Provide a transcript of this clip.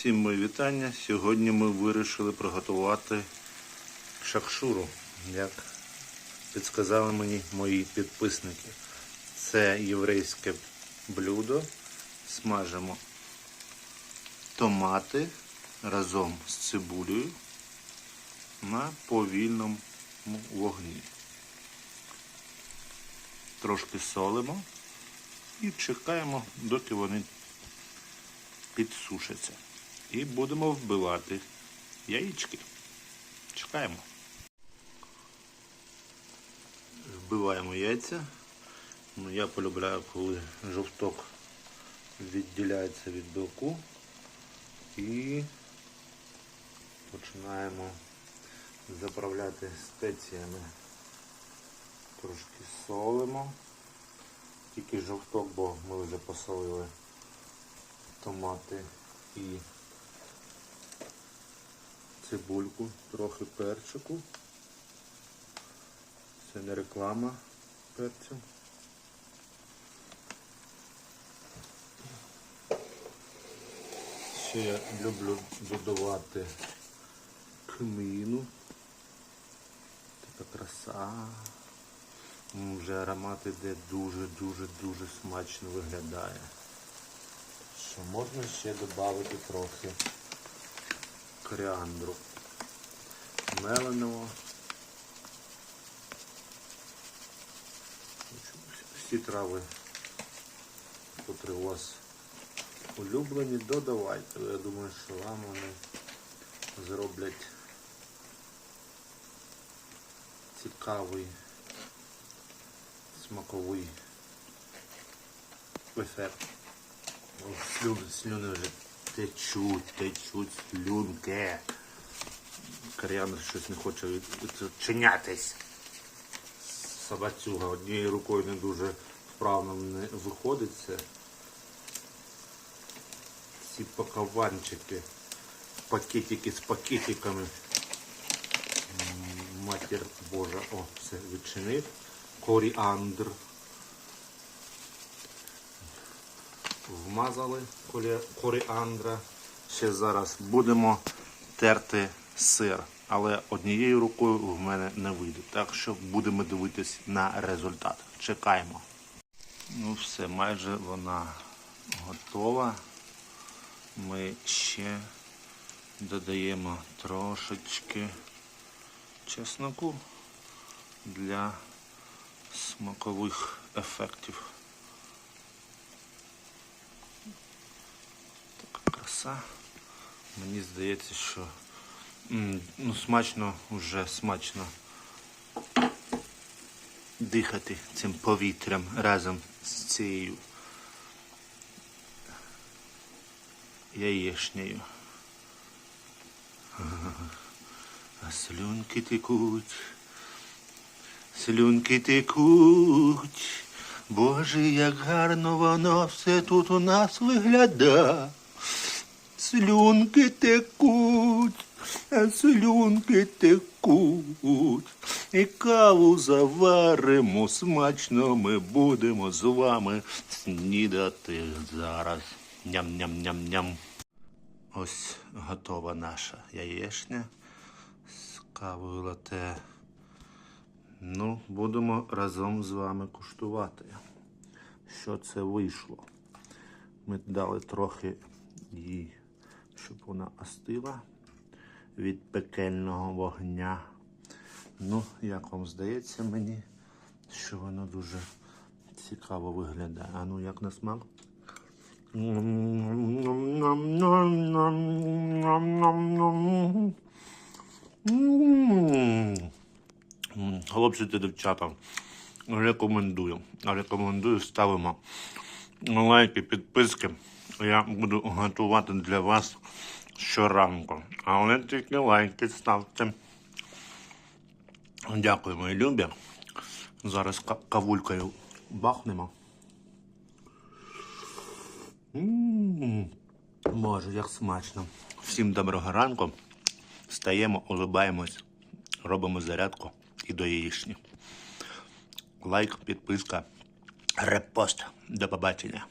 Всім мої вітання. Сьогодні ми вирішили приготувати шакшуру, як підсказали мені мої підписники. Це єврейське блюдо. Смажимо томати разом з цибулею на повільному вогні. Трошки солимо і чекаємо, доки вони підсушаться. І будемо вбивати яєчки. Чекаємо. Вбиваємо яйця. Ну, я полюбляю, коли жовток відділяється від білку. І починаємо заправляти спеціями. Трошки солимо. Тільки жовток, бо ми вже посолили томати і цибульку, трохи перчику. Це не реклама перцю. Ще я люблю додавати кміну. Така краса. Вже аромат іде дуже-дуже-дуже смачно виглядає. Що можна ще додати трохи коріандру меленого. Всі трави, котрі у вас улюблені, додавайте. Я думаю, що вам вони зроблять цікавий смаковий ефект. Слюни вже течуть, течуть слюнки. Коріандр щось не хоче відчинятись. Собацюга однією рукою не дуже вправно не виходить. Ці пакованчики, пакетики з пакетиками. Матір Божа, о, все відчинив. Коріандр. Вмазали коріандра. Ще зараз будемо терти сир. Але однією рукою в мене не вийде. Так що будемо дивитись на результат. Чекаємо. Ну все, майже вона готова. Ми ще додаємо трошечки чесноку для смакових ефектів. Краса. Мені здається, що ну, смачно, вже смачно дихати цим повітрям разом з цією яєшнею. А слюнки текуть, слюнки текуть. Боже, як гарно воно все тут у нас виглядає. Слюнки текуть, слюнки текуть. І каву заваримо, смачно ми будемо з вами снідати зараз. Ням-ням-ням-ням. Ось готова наша яєшня з кавою лате. Ну, будемо разом з вами куштувати, що це вийшло. Ми дали трохи їй, щоб вона остила від пекельного вогня. Ну, як вам здається мені, що воно дуже цікаво виглядає. А ну як на смак? Хлопці та дівчата, рекомендую. Рекомендую, ставимо лайки, підписки. Я буду готувати для вас щоранку. Але тільки лайки ставте. Дякую, мої любі. Зараз кавулькою бахнемо. М, Боже, як смачно. Всім доброго ранку. Встаємо, улибаємось, робимо зарядку і до яєчні. Лайк, підписка, репост. До побачення.